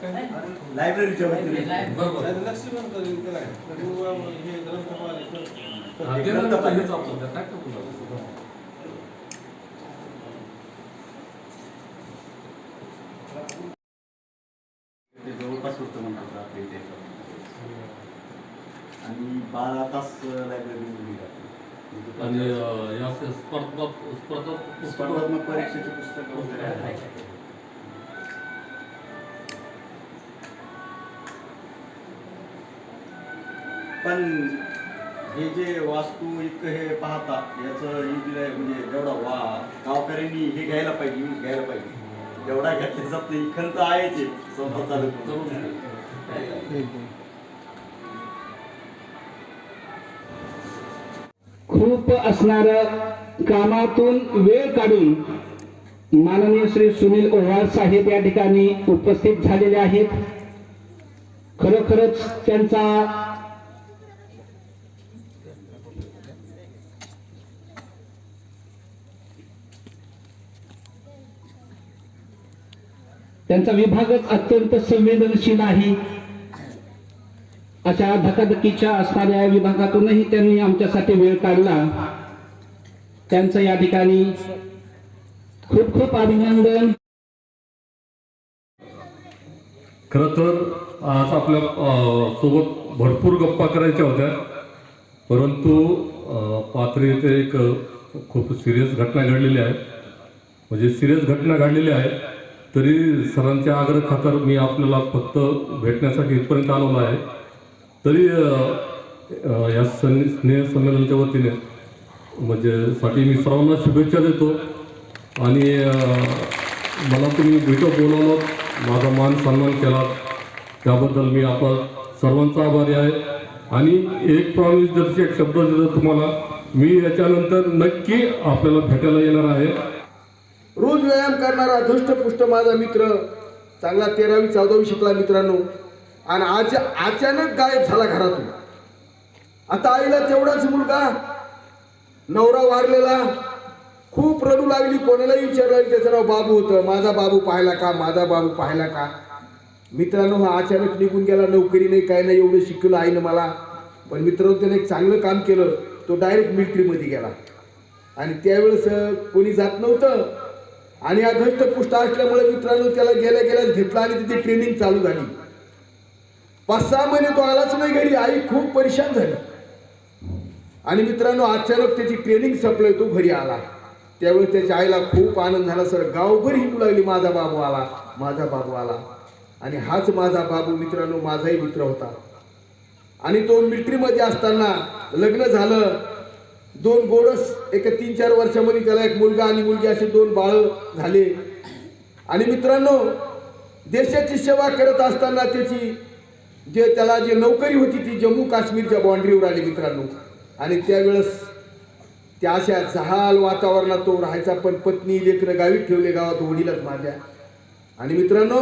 काय? लायब्ररीच्या जवळपास होतं म्हणतात आपल्या इथे. आणि बारा तास लायब्ररी उघडी राहते. आणि या स्पर्धा स्पर्धा स्पर्धात्मक परीक्षेचे पुस्तक वगैरे आहे पण हे जे वास्तू इतकं हे पाहता याचं म्हणजे जेवढा वा गावकऱ्यांनी हे घ्यायला पाहिजे यूज घ्यायला पाहिजे. एवढा घेतले जात नाही खंत आहे, संस्था चालू खूप असणार कामातून वेळ काढून माननीय श्री सुनील ओवाळ साहेब या ठिकाणी उपस्थित झालेले आहेत. खरोखरच त्यांचा त्यांचा विभागच अत्यंत संवेदनशील आहे. अशा धकाधकीच्या असणाऱ्या विभागातूनही त्यांनी आमच्यासाठी वेळ काढला. त्यांचं या ठिकाणी खूप खूप अभिनंदन. खरं तर आज आपल्यासोबत भरपूर गप्पा करायच्या होत्या. परंतु अं, पाथरी येथे एक खूप सिरियस घटना घडलेली आहे. म्हणजे सिरियस घटना घडलेली आहे. तरी सरांच्या आग्रह खातर मी आपल्याला फक्त भेटण्यासाठी इथपर्यंत आलेलो आहे. तरी या सं स्नेहसंमेलनाच्या वतीने म्हणजे साठी मी सर्वांना शुभेच्छा देतो. आणि मला तुम्ही भेटत बोलावलं. माझा मान सन्मान केला. त्याबद्दल मी आपला सर्वांचा आभारी आहे. आणि एक प्रॉमिस जर एक शब्द देतो तुम्हाला. मी याच्यानंतर नक्की आपल्याला भेटायला येणार आहे. रोज व्यायाम करणारा धष्टपुष्ट माझा मित्र चांगला तेरावी चौदावी शिकला मित्रांनो. आणि आज अचानक गायब झाला घरातून. आता आईला तेवढाच मुलगा नवरा वारलेला खूप रडू लागली कोणालाही विचारलं त्याचं नाव बाबू होतं. माझा बाबू पाहिला का? माझा बाबू पाहिला का? मित्रांनो हा अचानक निघून गेला नोकरी नाही काय नाही एवढं शिकवलं आईनं मला. पण मित्रांनो त्याने एक चांगलं काम केलं. तो डायरेक्ट मिलिटरीमध्ये गेला. आणि त्यावेळेस कोणी जात नव्हतं. आणि अधष्टपुष्ट असल्यामुळे मित्रांनो त्याला गेल्या गेल्याच घेतला आणि तिथे ट्रेनिंग चालू झाली. पाच सहा महिने तो आलाच नाही घरी. आई खूप परेशान झाली. आणि मित्रांनो अचानक त्याची ट्रेनिंग संपलंय तो घरी आला. त्यावेळी त्याच्या आईला खूप आनंद झाला. सर गावभर हिंडू लागली माझा बाबू आला. माझा बाबू आला. आणि हाच माझा बाबू मित्रांनो माझाही मित्र होता. आणि तो मिलिटरीमध्ये असताना लग्न झालं. दोन गोडस एका तीन चार वर्षामध्ये त्याला एक मुलगा आणि मुलगी असे दोन बाळ झाले. आणि मित्रांनो देशाची सेवा करत असताना त्याची जे त्याला जे नोकरी होती ती जम्मू काश्मीरच्या बाँड्रीवर आली मित्रांनो. आणि त्यावेळेस त्या अशा जहाल वातावरणात तो राहायचा पण पत्नी लेकरं गावीत ठेवले गावात वडीलच माझ्या. आणि मित्रांनो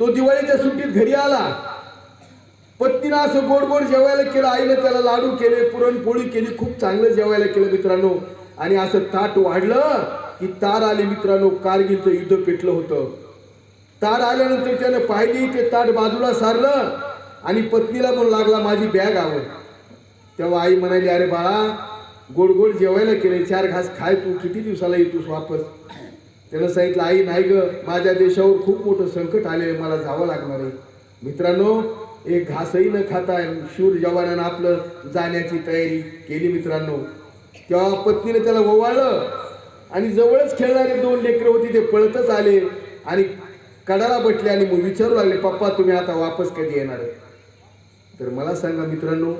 तो दिवाळीच्या सुट्टीत घरी आला. पत्नीनं असं गोड गोड जेवायला केलं आईनं त्याला लाडू केले पुरणपोळी केली खूप चांगलं जेवायला केलं मित्रांनो. आणि असं ताट वाढलं की तार आले मित्रांनो कारगिलचं युद्ध पेटलं होतं. ताट आल्यानंतर त्यानं पाहिली ते ताट बाजूला सारलं आणि पत्नीला म्हणू लागला माझी बॅग आवड. तेव्हा आई म्हणाली अरे बाळा गोड गोड जेवायला केले चार घास खाय तू किती दिवसाला येतोस वापस? त्यानं सांगितलं आई नाही ग माझ्या देशावर खूप मोठं संकट आले मला जावं लागणार आहे. मित्रांनो एक घासही न खाता शूर जवानानं आपलं जाण्याची तयारी केली मित्रांनो. तेव्हा पत्नीने त्याला ओवाळलं आणि जवळच खेळणारे दोन लेकरं होती ते पळतच आले आणि कडाला बसले आणि मग विचारू लागले पप्पा तुम्ही आता वापस कधी येणार आहे?" तर मला सांगा मित्रांनो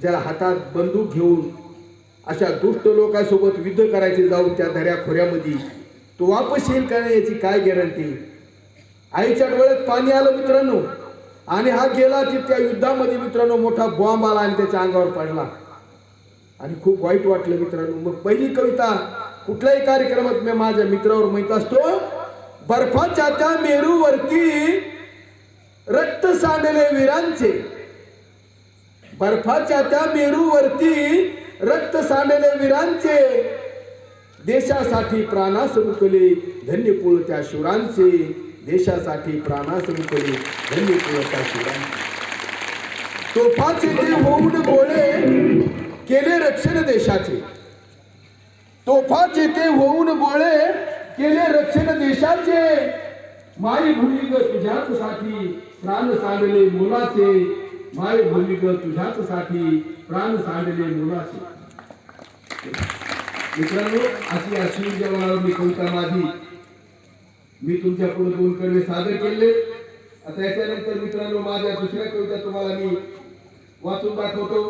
ज्याला हातात बंदूक घेऊन अशा दुष्ट लोकांसोबत युद्ध करायचे जाऊन त्या दऱ्या खोऱ्यामध्ये तो वापस येईल का नाही याची काय गॅरंटी? आईच्या डोळ्यात पाणी आलं मित्रांनो आणि हा गेला की त्या युद्धामध्ये मित्रांनो मोठा बॉम्ब आला आणि त्याच्या अंगावर पडला. आणि खूप वाईट वाटलं मित्रांनो. मग पहिली कविता कुठल्याही कार्यक्रमात मी माझ्या मित्रावर माहीत असतो बर्फाच्या त्या मेरूवरती रक्त सांडले वीरांचे. बर्फाच्या त्या मेरूवरती रक्त सांडले वीरांचे. देशासाठी प्राणास मुकले धन्य त्या शिवरांचे. देशासाठी प्राणास मुकले धन्य त्या शिवरांचे. तोफाचे ते होऊन गोळे केले रक्षण देशाचे. तोफाचे ते होऊन गोळे केले रक्षण देशाचे. माई भूमिक तुझ्याच साठी प्राण सांडले मुलाचे. माई भूमिक तुझ्याच साठी प्राण सांडले मुलाचे. मित्रांनो अशी अश्विन जवानावर मी कविता माझी मी तुमच्यापुढे दोन कडे सादर केले. आता याच्यानंतर मित्रांनो माझ्या दुसऱ्या कविता तुम्हाला मी वाचून दाखवतो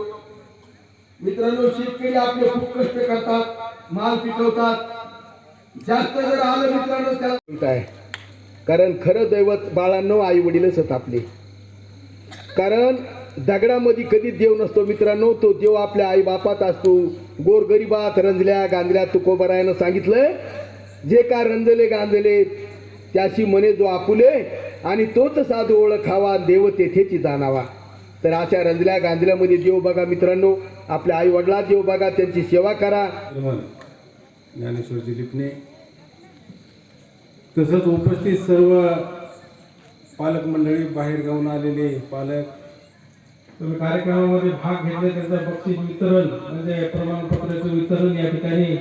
मित्रांनो शेतकरी आपले खूप कष्ट करतात माल पिकवतात. जास्त जर आलं मित्रांनो त्याला आहे. कारण खरं दैवत बाळांनो आई वडीलच आहेत आपले. कारण दगडामध्ये कधी देव नसतो मित्रांनो तो देव आपल्या आई बापात असतो. गोरगरिबात रंजल्या गांजल्या तुकोबरायानं सांगितलं जे का रंजले गांजले त्याशी मने जो आपुले आणि तोच साधू ओळखावा देव तेथेची जाणावा. तर अशा रंजल्या गांजल्यामध्ये देव बघा मित्रांनो आपल्या आई वडिलात देव बघा त्यांची सेवा करा. निर्मल ज्ञानेश्वरजी लिपणे. तसंच उपस्थित सर्व पालक मंडळी बाहेर गावून आलेले पालक. तुम्ही कार्यक्रमामध्ये भाग घेतले त्यांचं बक्षीस वितरण म्हणजे प्रमाणपत्राचं वितरण या ठिकाणी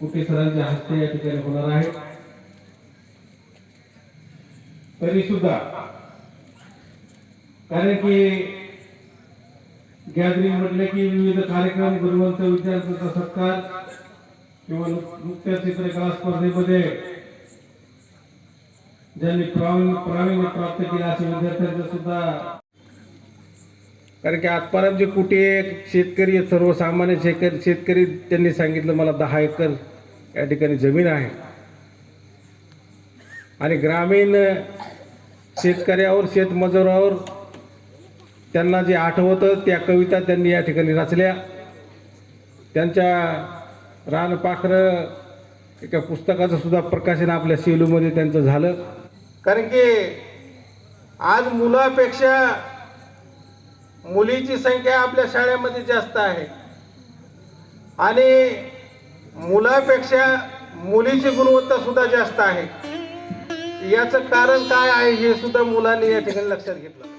कुठे सरांच्या हस्ते या ठिकाणी होणार आहे. तरी सुद्धा कारण की गॅदरिंग म्हटलं की विविध कार्यक्रम गुरुवंत विद्यार्थ्यांचा सत्कार किंवा नुक- नुकत्याच चित्रकला स्पर्धेमध्ये ज्यांनी प्रावीण्य प्राप्त केलं अशा विद्यार्थ्यांचं सुद्धा कारण की आजपर्यंत जे कुठे शेतकरी सर्वसामान्य शेतकरी शेतकरी त्यांनी सांगितलं मला दहा एकर या ठिकाणी जमीन आहे. आणि ग्रामीण शेतकऱ्यावर शेतमजुरावर त्यांना जे आठवतं त्या कविता त्यांनी या ठिकाणी रचल्या. त्यांच्या रानपाखरं एका पुस्तकाचं सुद्धा प्रकाशन आपल्या सेलूमध्ये त्यांचं झालं. कारण की आज मुलापेक्षा मुलीची संख्या आपल्या शाळेमध्ये जास्त आहे. आणि मुलापेक्षा मुलीची गुणवत्ता सुद्धा जास्त आहे. याचं कारण काय आहे हे सुद्धा मुलांनी या ठिकाणी लक्षात घेतलं.